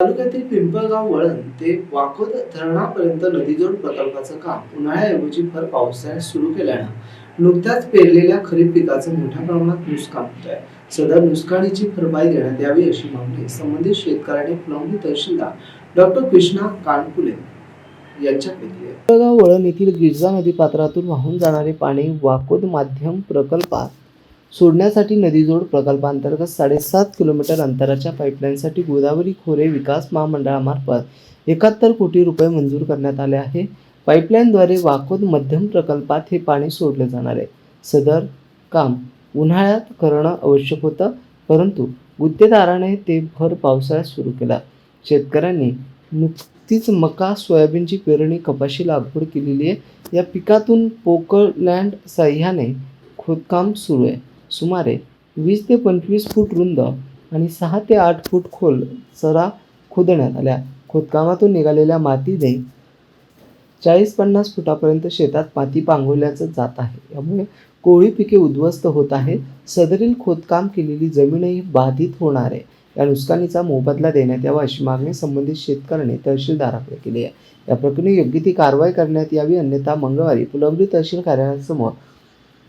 तालुक्यातील पिंपळगाव वळण ते वाकोद धरणापर्यंत नदीजोड प्रकल्पाचं काम उन्हाळ्याऐवजी भर पावसाळ्यात सुरू केल्यानं नुकत्याच पेरलेल्या खरीप पिकाचं मोठ्या प्रमाणात नुकसान होत आहे सदर नुकसानीची भरपाई देण्यात यावी अशी मागणी संबंधित शेतकऱ्यांनी फुलंब्री तहसीलदार डॉक्टर कृष्णा कानपुले यांच्या केली आहे. पिंपळगाव वळण येथील गिरजा नदी पात्रातून वाहून जाणारे पाणी वाकोद माध्यम प्रकल्पात सोडण्यासाठी नदीजोड प्रकल्पांतर्गत साडेसात किलोमीटर अंतराच्या पाईपलाईनसाठी गोदावरी खोरे विकास महामंडळामार्फत एकाहत्तर कोटी रुपये मंजूर करण्यात आले आहे. पाईपलाईनद्वारे वाकोद मध्यम प्रकल्पात हे पाणी सोडले जाणार आहे. सदर काम उन्हाळ्यात करणं आवश्यक होतं परंतु गुत्तेदाराने ते भर पावसाळ्यात सुरू केला. शेतकऱ्यांनी नुकतीच मका सोयाबीनची पेरणी कपाशी लागवड केलेली आहे. या पिकातून पोकलँड साह्याने खोदकाम सुरू आहे. सुमारे वीस ते पंचवीस फूट रुंद आणि सहा ते आठ फूट खोल चरा खोदण्यात आल्या. खोदकामातून निघालेल्या मातीने चाळीस पन्नास फुटापर्यंत शेतात माती पांगवल्याचं जात आहे. यामुळे कोळी पिके उद्ध्वस्त होत आहे सदरील खोदकाम केलेली जमीनही बाधित होणार आहे. या नुकसानीचा मोबदला देण्यात यावा अशी मागणी संबंधित शेतकऱ्याने तहसीलदाराकडे केली आहे. या प्रकरणी योग्य ती कारवाई करण्यात यावी अन्यथा मंगळवारी फुलंब्री तहसील कार्यालयासमोर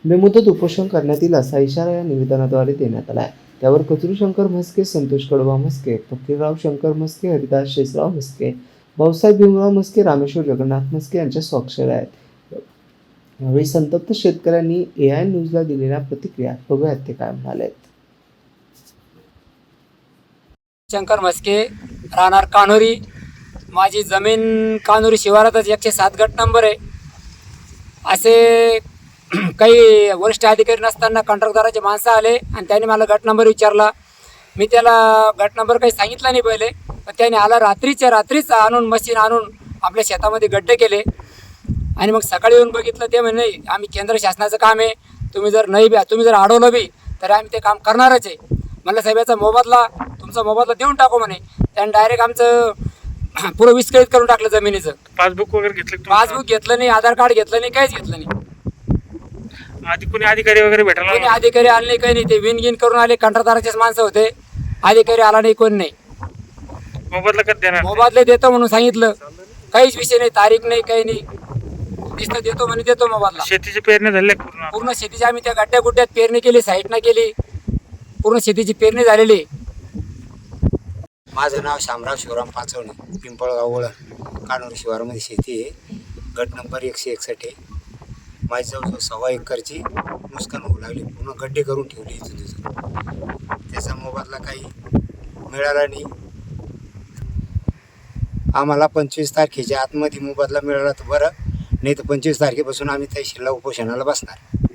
बेमुदत उपोषण करण्यात येईल असा इशारा या निवेदनाद्वारे देण्यात आला आहे त्यावर कचरूशंकर म्हस्के संतोष कडवा म्हस्के फकीरराव शंकर म्हस्के हरिदास शेषराव म्हस्के भाऊसाहेब भीमराव म्हस्के रामेश्वर जगन्नाथ म्हस्के यांच्या स्वाक्षर आहेत. यावेळी संतप्त शेतकऱ्यांनी ए आय न्यूजला दिलेल्या प्रतिक्रिया बघूयात ते काय म्हणाले शंकर म्हस्के राहणार कान्होरी. माझी जमीन कान्होरी शिवारातच एकशे सात गट नंबर आहे. असे काही वरिष्ठ अधिकारी नसताना कंत्राटदाराचे माणसं आले आणि त्यांनी मला गट नंबर विचारला. मी त्याला गट नंबर काही सांगितला नाही पहिले पण त्याने आला रात्रीच्या रात्रीच आणून मशीन आणून आपल्या शेतामध्ये गड्डे केले. आणि मग सकाळी येऊन बघितलं ते म्हणे नाही आम्ही केंद्र शासनाचं काम आहे. तुम्ही जर नाही बी तुम्ही जर अडवलं बी तर आम्ही ते काम करणारच आहे. म्हणलं साहेबाचा मोबदला तुमचा मोबदला देऊन टाकू म्हणे. त्याने डायरेक्ट आमचं पुरं विस्कळीत करून टाकलं जमिनीचं. पासबुक वगैरे घेतलं पासबुक घेतलं नाही आधार कार्ड घेतलं नाही काहीच घेतलं नाही? आधी कोणी अधिकारी वगैरे भेटायला कोणी आला? अधिकारी आले नाही काही नाही. ते विन गिन करून आले कंत्राटदाराचेच माणसं होते. अधिकारी आला नाही कोणी नाही. मोबदला कधी देणार? मोबदले देतो म्हणून सांगितलं. काहीच विषय नाही तारीख नाही काही नाही. नुसतं देतो म्हणे देतो मोबदला. शेतीची पेरणी झाली आहे पूर्ण? पूर्ण शेतीची आम्ही त्या गड्ड्या गुड्ड्यात पेरणी केली साईटनं केली. पूर्ण शेतीची पेरणी झालेली. आहे. माझं नाव शामराव शिवराम पाचवणे पिंपळगाव वळण कानूर शिवारामध्ये शेती आहे. गट नंबर एकशे एकसष्ट आहे. माझी सव्वा एकरची नुकसान होऊ लागली. पूर्ण गड्डे करून ठेवले इथं तिथं त्याचा मोबदला काही मिळाला नाही. आम्हाला पंचवीस तारखेच्या आतमध्ये मोबदला मिळाला तर बरं. नाही तर पंचवीस तारखेपासून आम्ही त्या शिल्ला उपोषणाला बसणार.